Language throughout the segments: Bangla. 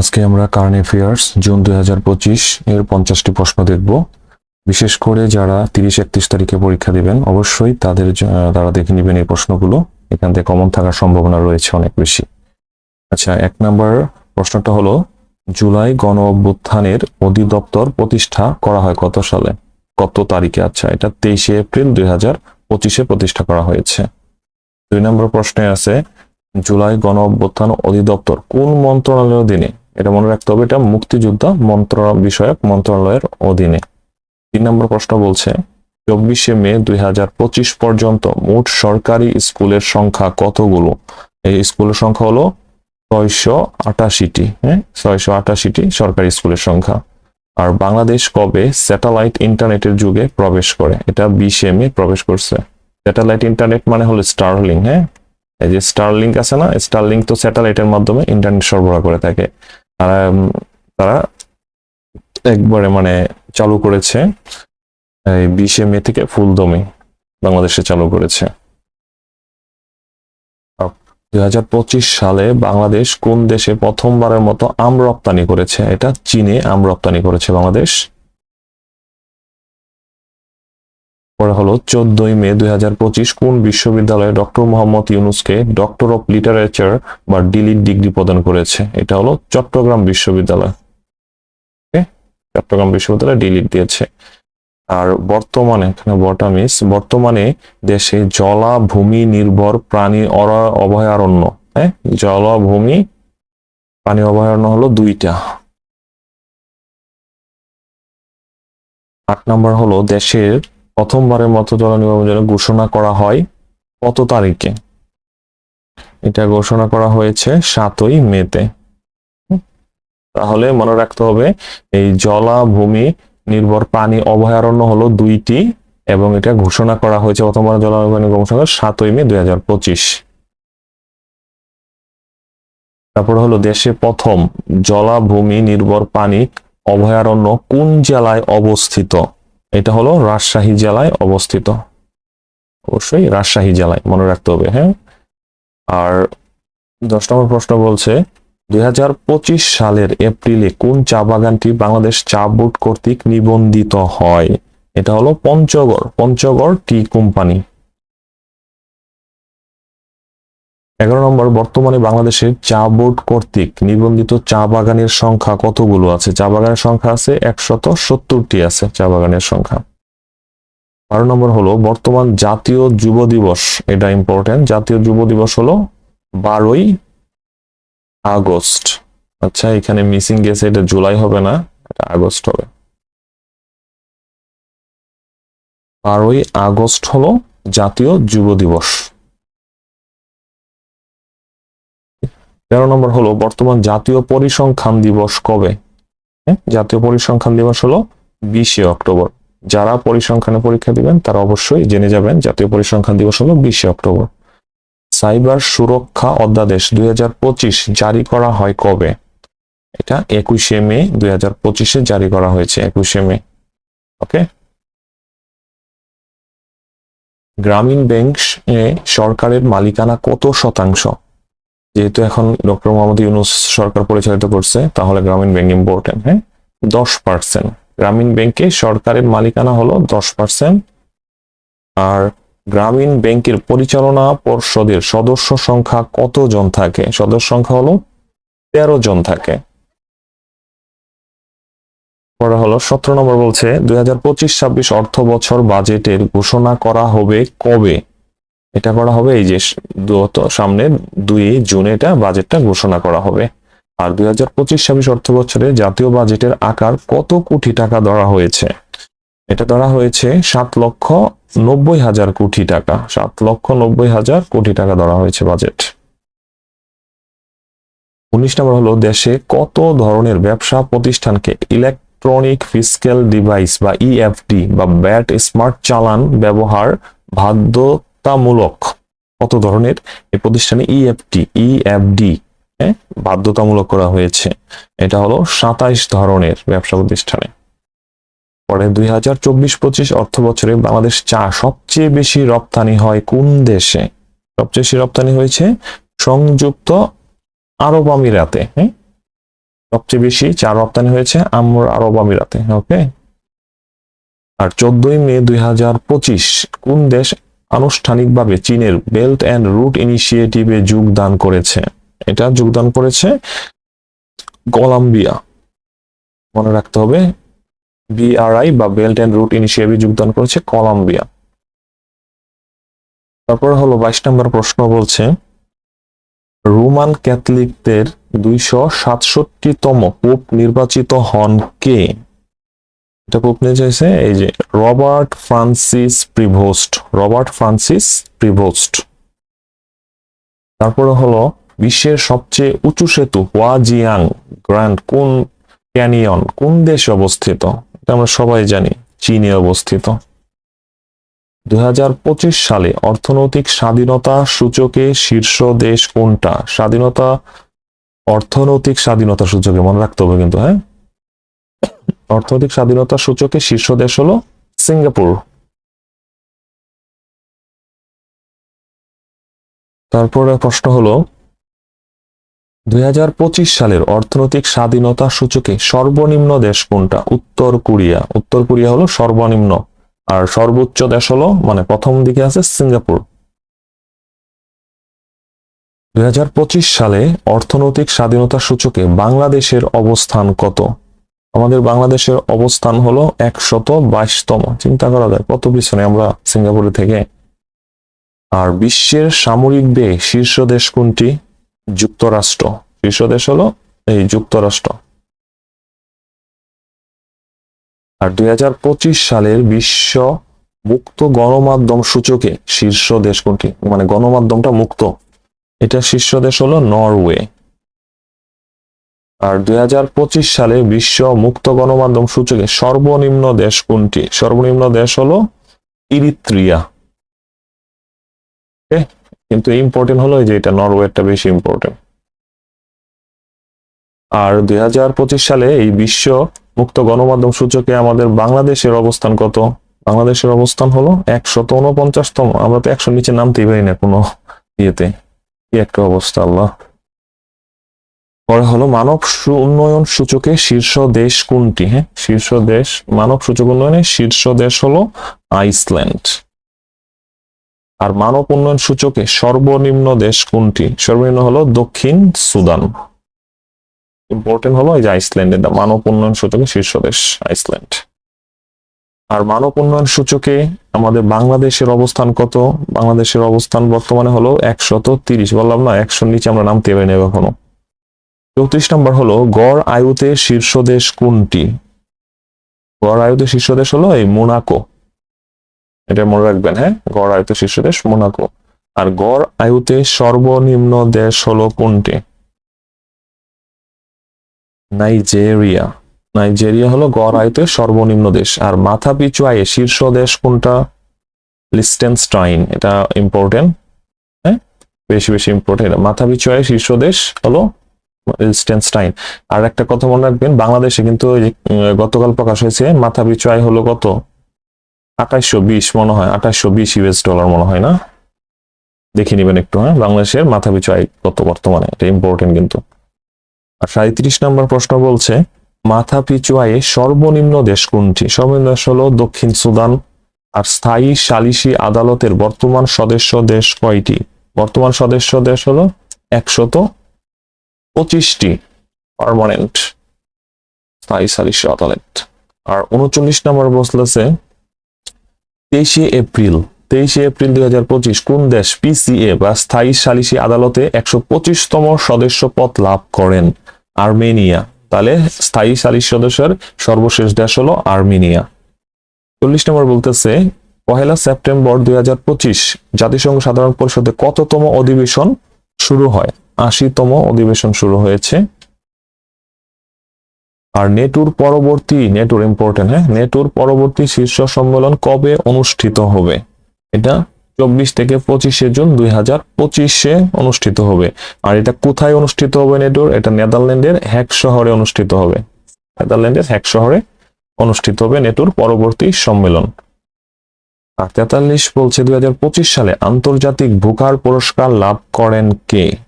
আজকে আমরা কারেন্ট অ্যাফেয়ার্স জুন দুই হাজার পঁচিশ, এর পঞ্চাশটি প্রশ্ন দেখব। বিশেষ করে যারা তিরিশ একত্রিশ তারিখে পরীক্ষা দিবেন, অবশ্যই তাদের তারা দেখে নেবেন এই প্রশ্নগুলো। এখান থেকে কমন থাকার সম্ভাবনা রয়েছে অনেক বেশি। আচ্ছা এক নম্বর প্রশ্নটা হলো, জুলাই গণ অভ্যুত্থানের অধিদপ্তর প্রতিষ্ঠা করা হয় কত সালে? কত তারিখে? আচ্ছা এটা তেইশে এপ্রিল দুই হাজার পঁচিশে প্রতিষ্ঠা করা হয়েছে। দুই নম্বর প্রশ্নে আছে, জুলাই গণ অভ্যুত্থান অধিদপ্তর কোন মন্ত্রণালয়ের অধীনে এটা মনে রাখতে হবে, এটা মুক্তিযোদ্ধা মন্ত্রণালয় বিষয়ক মন্ত্রণালয়ের অধীনে। তিন নম্বর প্রশ্ন বলছে, চব্বিশে মে দুই হাজার পঁচিশ পর্যন্ত মোট সরকারি স্কুলের সংখ্যা কতগুলো? এই স্কুলের সংখ্যা হলো ছয়শো আটাশিটি হ্যাঁ? ছয়শো আটাশিটি সরকারি স্কুলের সংখ্যা। আর বাংলাদেশ কবে স্যাটেলাইট ইন্টারনেটের যুগে প্রবেশ করে? এটা বিশে মে প্রবেশ করছে। স্যাটেলাইট ইন্টারনেট মানে হলো স্টারলিং হ্যাঁ? এই যে স্টারলিংক আছে না স্টারলিংক তো স্যাটেলাইটের মাধ্যমে ইন্টারনেট সরবরাহ করে থাকে। তারা তারা একবারে মানে চালু করেছে এই বিশে মে থেকে ফুলদমে বাংলাদেশে চালু করেছে। দুই হাজার পঁচিশ সালে বাংলাদেশ কোন দেশে প্রথমবারের মতো আম রপ্তানি করেছে? এটা চীনে আম রপ্তানি করেছে বাংলাদেশ। পরে হলো চোদ্দই মে দুই কোন বিশ্ববিদ্যালয়ে ডক্টর মোহাম্মদ ইউনুসকে ডক্টর অফ লিটারেচার বা ডিলিট ডিগ্রি প্রদান করেছে? এটা হলো চট্টগ্রাম বিশ্ববিদ্যালয়? চট্টগ্রাম বিশ্ববিদ্যালয় ডিলিট দিয়েছে। আর বর্তমানে, এখানে বটামিস বর্তমানে দেশে জলাভূমি নির্ভর প্রাণী অভয়ারণ্য। হ্যাঁ? জলাভূমি প্রাণী অভয়ারণ্য হলো দুইটা। আট নম্বর হলো দেশের প্রথমবারের মতো জল জন্য ঘোষণা করা হয় কত তারিখে? এটা ঘোষণা করা হয়েছে সাতই মেতে? তাহলে মনে রাখতে হবে, এই জলাভূমি নির্ভর প্রাণী অভয়ারণ্য হলো দুইটি এবং এটা ঘোষণা করা হয়েছে প্রথমবার জলাভূমি ঘোষণা সাতই মে দুই হাজার পঁচিশ। তারপর হলো দেশে প্রথম জলাভূমি নির্ভর প্রাণী অভয়ারণ্য কোন জেলায় অবস্থিত? এটা হলো রাজশাহী জেলায় অবস্থিত। অবশ্যই রাজশাহী জেলায়, মনে রাখতে হবে হ্যাঁ? আর দশ নম্বর প্রশ্ন বলছে, দুই হাজার পঁচিশ সালের এপ্রিলে কোন চা বাগানটি বাংলাদেশ চা বোর্ড কর্তৃক নিবন্ধিত হয়? এটা হলো পঞ্চগড় পঞ্চগড় টি কোম্পানি। এগারো নম্বর, বর্তমানে বাংলাদেশের চা বোর্ড কর্তৃক নিবন্ধিত চা বাগানের সংখ্যা কতগুলো আছে? চা বাগানের সংখ্যা আছে একশত সত্তরটি আছে, চা বাগানের সংখ্যা। বারো নম্বর হলো, বর্তমান জাতীয় যুব দিবস, এটা ইম্পর্টেন্ট জাতীয় যুব দিবস হলো বারোই আগস্ট। আচ্ছা এখানে মিসিং গেছে, এটা জুলাই হবে না, এটা আগস্ট হবে। বারোই আগস্ট হলো জাতীয় যুব দিবস। তেরো নম্বর হলো, বর্তমান জাতীয় পরিসংখ্যান দিবস কবে? হ্যাঁ? জাতীয় পরিসংখ্যান দিবস হলো বিশে অক্টোবর। যারা পরিসংখ্যানে পরীক্ষা দিবেন, তারা অবশ্যই জেনে যাবেন জাতীয় পরিসংখ্যান দিবস হলো বিশে অক্টোবর। সাইবার সুরক্ষা অধ্যাদেশ দুই হাজার পঁচিশ জারি করা হয় কবে? এটা একুশে মে দুই জারি করা হয়েছে, একুশে মে। ওকে? গ্রামীণ ব্যাংক এ সরকারের মালিকানা কত শতাংশ? যেহেতু এখন ডক্টর মোহাম্মদ ইউনুস সরকার পরিচালিত করছে, তাহলে গ্রামীণ ব্যাংক ইম্পর্টেন্ট হ্যাঁ? দশ পার্সেন্ট গ্রামীণ ব্যাংকে সরকারের মালিকানা হলো দশ পার্সেন্ট আর গ্রামীণ ব্যাংকের পরিচালনা পর্ষদের সদস্য সংখ্যা কতজন থাকে? সদস্য সংখ্যা হলো তেরো জন থাকে। পরে হলো সতেরো নম্বর বলছে, দুই হাজার পঁচিশ ছাব্বিশ অর্থ বছর বাজেটের ঘোষণা করা হবে কবে? এটা করা হবে এই যে সামনে দুই জুনে এটা বাজেটটা ঘোষণা করা হবে। আর দুই হাজার পঁচিশ ছাব্বিশ অর্থ বছরে জাতীয় বাজেটের আকার কত কোটি টাকা ধরা হয়েছে? এটা ধরা হয়েছে সাত লক্ষ নব্বই হাজার কোটি টাকা। সাত লক্ষ নব্বই হাজার কোটি টাকা ধরা হয়েছে বাজেট। উনিশ নম্বর হলো দেশে কত ধরনের ব্যবসা প্রতিষ্ঠানকে ইলেকট্রনিক ফিজিক্যাল ডিভাইস বা ইএফডি বা ব্যাট স্মার্ট চালান ব্যবহার বাধ্যতামূলক। কত ধরনের? এই প্রতিষ্ঠানে ইএফটি ইএফডি হ্যাঁ? বাধ্যতামূলক করা হয়েছে। এটা হলো সাতাইশ ধরনের ব্যবসা প্রতিষ্ঠানে। পরে দুই হাজার চব্বিশ পঁচিশ অর্থ বছরে বাংলাদেশ চা সবচেয়ে বেশি রপ্তানি হয় কোন দেশে? সবচেয়ে বেশি রপ্তানি হয়েছে সংযুক্ত আরব আমিরাতে হ্যাঁ? সবচেয়ে বেশি চা রপ্তানি হয়েছে আমরা আরব আমিরাতে, ওকে? আর চোদ্দই মে দুই হাজার পঁচিশ কোন দেশ আনুষ্ঠানিকভাবে চীনের বেল্ট অ্যান্ড রুট ইনিশিয়েটিভে যোগদান করেছে। এটা যোগদান করেছে কলম্বিয়া। মনে রাখতে হবে, বিআরআই বা বেল্ট অ্যান্ড রুট ইনিশিয়েটিভে যোগদান করেছে কলম্বিয়া। তারপর হলো বাইশ নম্বর প্রশ্ন বলছে, রোমান ক্যাথলিকদের দুইশো সাতষট্টিতম পোপ নির্বাচিত হন কে? এটা পোপ নিয়ে চাইছে এই যে Robert Francis Prevost, Robert Francis Prevost. তারপরে হলো বিশ্বের সবচেয়ে উঁচু সেতু ওয়াজিয়াং গ্র্যান্ড, কোন ক্যানিয়ন, কোন দেশে অবস্থিত? এটা আমরা সবাই জানি, চীনে অবস্থিত। দু হাজার পঁচিশ সালে অর্থনৈতিক স্বাধীনতা সূচকে শীর্ষ দেশ কোনটা? স্বাধীনতা, অর্থনৈতিক স্বাধীনতা সূচকে, মনে রাখতে হবে কিন্তু হ্যাঁ? অর্থনৈতিক স্বাধীনতা সূচকে শীর্ষ দেশ হলো সিঙ্গাপুর। তারপরে প্রশ্ন হলো, দুই হাজার পঁচিশ সালের অর্থনৈতিক স্বাধীনতা সূচকে সর্বনিম্ন দেশ কোনটা? উত্তর কোরিয়া। উত্তর কোরিয়া হলো সর্বনিম্ন। আর সর্বোচ্চ দেশ হলো মানে প্রথম দিকে আছে সিঙ্গাপুর। দুই হাজার পঁচিশ সালে অর্থনৈতিক স্বাধীনতা সূচকে বাংলাদেশের অবস্থান কত? আমাদের বাংলাদেশের অবস্থান হলো একশত বাইশতম। চিন্তা করা যায়, কত পিছনে আমরা সিঙ্গাপুরে থেকে? আর বিশ্বের সামরিক ব্যয় শীর্ষ দেশ কোনটি? যুক্তরাষ্ট্র। শীর্ষ দেশ হলো এই যুক্তরাষ্ট্র। আর দুই হাজার পঁচিশ সালের বিশ্ব মুক্ত গণমাধ্যম সূচকে শীর্ষ দেশ কোনটি? মানে গণমাধ্যমটা মুক্ত। এটা শীর্ষ দেশ হলো নরওয়ে। আর দুই হাজার পঁচিশ সালে বিশ্ব মুক্ত গণমাধ্যম সূচকে সর্বনিম্ন দেশ কোনটি? সর্বনিম্ন দেশ হলো ইরিত্রিয়া। কিন্তু ইম্পর্টেন্ট হলো যে এটা নরওয়েটা বেশি ইম্পর্টেন্ট আর দুই হাজার পঁচিশ সালে এই বিশ্ব মুক্ত গণমাধ্যম সূচকে আমাদের বাংলাদেশের অবস্থান কত? বাংলাদেশের অবস্থান হলো একশত উনপঞ্চাশতম আমরা তো একশো নিচে নামতেই পারি না কোনো ইয়েতে। কি একটা অবস্থা, আল্লাহ। পরে হলো মানব উন্নয়ন সূচকে শীর্ষ দেশ কোনটি? হ্যাঁ শীর্ষ দেশ, মানব সূচক উন্নয়নে শীর্ষ দেশ হলো আইসল্যান্ড। আর মানব উন্নয়ন সূচকে সর্বনিম্ন দেশ কোনটি? সর্বনিম্ন হলো দক্ষিণ সুদান। ইম্পর্টেন্ট হলো এই যে আইসল্যান্ড এটা মানব উন্নয়ন সূচকে শীর্ষ দেশ আইসল্যান্ড। আর মানব উন্নয়ন সূচকে আমাদের বাংলাদেশের অবস্থান কত? বাংলাদেশের অবস্থান বর্তমানে হলো একশত তিরিশ। বললাম না, একশোর নিচে আমরা নামতে পারি না কখনো চৌত্রিশ নম্বর হলো, গড় আয়ুতে শীর্ষ দেশ কোনটি? গড় আয়ুতে শীর্ষ দেশ হলো এই মোনাকো। এটা মনে রাখবেন হ্যাঁ? গড় আয়ুতে শীর্ষ দেশ মোনাকো। আর গড় আয়ুতে সর্বনিম্ন দেশ হলো কোনটি? নাইজেরিয়া। নাইজেরিয়া হলো গড় আয়ুতে সর্বনিম্ন দেশ। আর মাথা পিছু আয়ে শীর্ষ দেশ কোনটা? লিস্টেনস্টাইন। এটা ইম্পর্টেন্ট হ্যাঁ? বেশি বেশি ইম্পর্টেন্ট মাথা পিছু আয়ে শীর্ষ দেশ হলো লিস্টেনস্টাইন আর একটা কথা মনে রাখবেন, বাংলাদেশে কিন্তু গতকাল প্রকাশ হয়েছে, মাথা পিছু আয় হলো কত? আঠাশশো বিশ মনে হয় আঠাশশো বিশ ইউএস ডলার মনে হয় না? দেখে নেবেন একটু হ্যাঁ? বাংলাদেশের মাথা পিছু আয় কত বর্তমানে? এটা ইম্পর্টেন্ট কিন্তু। আর সাঁত্রিশ নম্বর প্রশ্ন বলছে, মাথা পিছু আয়ে সর্বনিম্ন দেশ কোনটি? সর্বনিম্ন দেশ হলো দক্ষিণ সুদান। আর স্থায়ী সালিসি আদালতের বর্তমান সদস্য দেশ কয়টি? বর্তমান সদস্য দেশ হলো একশত পঁচিশটি পার্মানেন্ট স্থায়ী সালিসি আদালত। আর উনচল্লিশ নম্বর বসলেছে তেইশে এপ্রিল তেইশে এপ্রিল দুই হাজার পঁচিশ কোন দেশ পিসিএ বা স্থায়ী সালিসি আদালতে একশো পঁচিশতম সদস্য পদ লাভ করেন? আর্মেনিয়া। তাহলে স্থায়ী সালিস সদস্যের সর্বশেষ দেশ হলো আর্মেনিয়া। চল্লিশ নম্বর বলতেছে, পহেলা সেপ্টেম্বর দুই হাজার পঁচিশ জাতিসংঘ সাধারণ পরিষদে কততম অধিবেশন শুরু হয়? আশিতম অধিবেশন শুরু হয়েছে। আর নেটুর পরবর্তী, নেটুর ইম্পর্টেন্ট হ্যাঁ? নেটুর পরবর্তী শীর্ষ সম্মেলন কবে অনুষ্ঠিত হবে? এটা চব্বিশ থেকে পঁচিশে জুন দুই হাজার পঁচিশে অনুষ্ঠিত হবে। আর এটা কোথায় অনুষ্ঠিত হবে নেটুর? এটা নেদারল্যান্ডের হ্যাক শহরে অনুষ্ঠিত হবে। নেদারল্যান্ডের হ্যাক শহরে অনুষ্ঠিত হবে নেটুর পরবর্তী সম্মেলন। আর তেতাল্লিশ বলছে দুই হাজার পঁচিশ সালে আন্তর্জাতিক বুকার পুরস্কার লাভ করেন কে?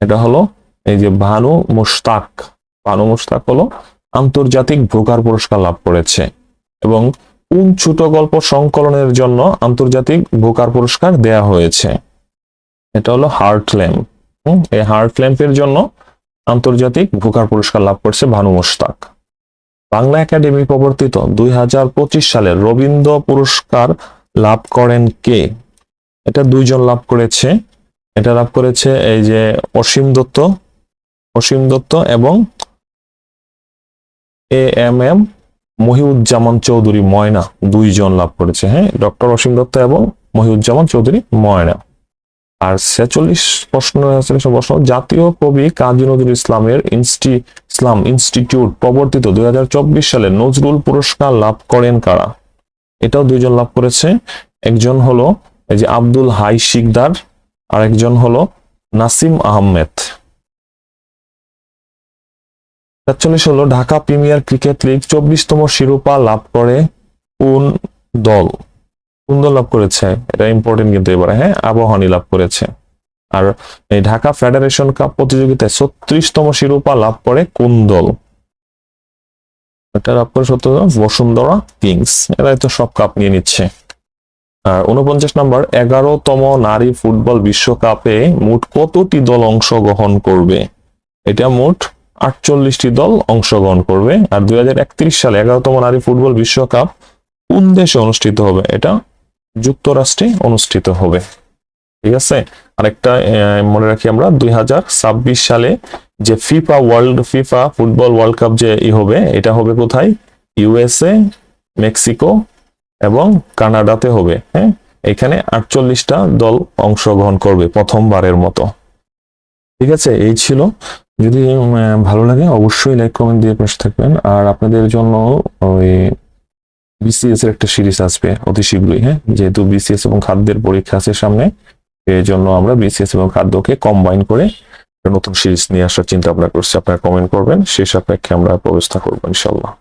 এটা হলো এই যে ভানু মুশতাক। ভানু মুশতাক হলো আন্তর্জাতিক ভোকার পুরস্কার লাভ করেছে এবং কোন ছোট গল্প সংকলনের জন্য আন্তর্জাতিক ভোকার পুরস্কার দেয়া হয়েছে। এটা হলো হার্ট ল্যাম্প এই হার্ট ল্যাম্পের জন্য আন্তর্জাতিক ভোকার পুরস্কার লাভ করেছে ভানু মুশতাক। বাংলা একাডেমি প্রবর্তিত দুই সালের রবীন্দ্র পুরস্কার লাভ করেন কে? এটা দুইজন লাভ করেছে। এটা লাভ করেছে এই যে অসীম দত্ত অসীম দত্ত এবং A M M Mohiuzzaman Chowdhury Moyna দুইজন লাভ করেছে হ্যাঁ? ডক্টর অসীম দত্ত এবং মহিউজ্জামান চৌধুরী ময়না। আর ছেচল্লিশ প্রশ্ন প্রশ্ন। জাতীয় কবি কাজী নজরুল ইসলামের ইনস্টি, ইসলাম ইনস্টিটিউট প্রবর্তিত দুই হাজার চব্বিশ সালে নজরুল পুরস্কার লাভ করেন কারা? এটাও দুইজন লাভ করেছে। একজন হলো এই যে আব্দুল হাই শিকদার আর একজন হলো নাসিম আহমেদ। সাতচল্লিশ হলো ঢাকা প্রিমিয়ার ক্রিকেট লিগ চব্বিশতম শিরোপা লাভ করে কোন দল? কোন দল লাভ করেছে? এটা ইম্পর্টেন্ট কিন্তু এবারে হ্যাঁ? আবহানি লাভ করেছে। আর এই ঢাকা ফেডারেশন কাপ প্রতিযোগিতায় ছত্রিশতম শিরোপা লাভ করে কোন দল? এটা লাভ করে সত্য বসুন্ধরা কিংস। এরাই তো সব কাপ নিয়ে নিচ্ছে। উনপঞ্চাশ নম্বর, এগারোতম নারী ফুটবল বিশ্বকাপে মোট কতটি দল অংশগ্রহণ করবে? এটা মোট আটচল্লিশটি দল অংশগ্রহণ করবে। আর দুই সালে এগারোতম নারী ফুটবল বিশ্বকাপ কোন দেশে অনুষ্ঠিত হবে? এটা যুক্তরাষ্ট্রে অনুষ্ঠিত হবে। ঠিক আছে? আরেকটা মনে রাখি আমরা, দুই হাজার ছাব্বিশ সালে যে FIFA world, FIFA football world cup যে ই হবে, এটা হবে কোথায়? ইউএসএ, মেক্সিকো এবং কানাডাতে হবে হ্যাঁ? এখানে আটচল্লিশটা দল অংশগ্রহণ করবে প্রথমবারের মতো। ঠিক আছে? এই ছিল। যদি ভালো লাগে অবশ্যই লাইক কমেন্ট দিয়ে পাশে থাকবেন। আর আপনাদের জন্য ওই বিসিএস এর একটা সিরিজ আসবে অতি শীঘ্রই হ্যাঁ? যেহেতু বিসিএস এবং খাদ্যের পরীক্ষা আছে সামনে এই জন্য আমরা বিসিএস এবং খাদ্যকে কম্বাইন করে নতুন সিরিজ নিয়ে আসার চিন্তা ভাবনা করছি। আপনারা কমেন্ট করবেন সেই সাপেক্ষে আমরা ব্যবস্থা করব ইনশাল্লাহ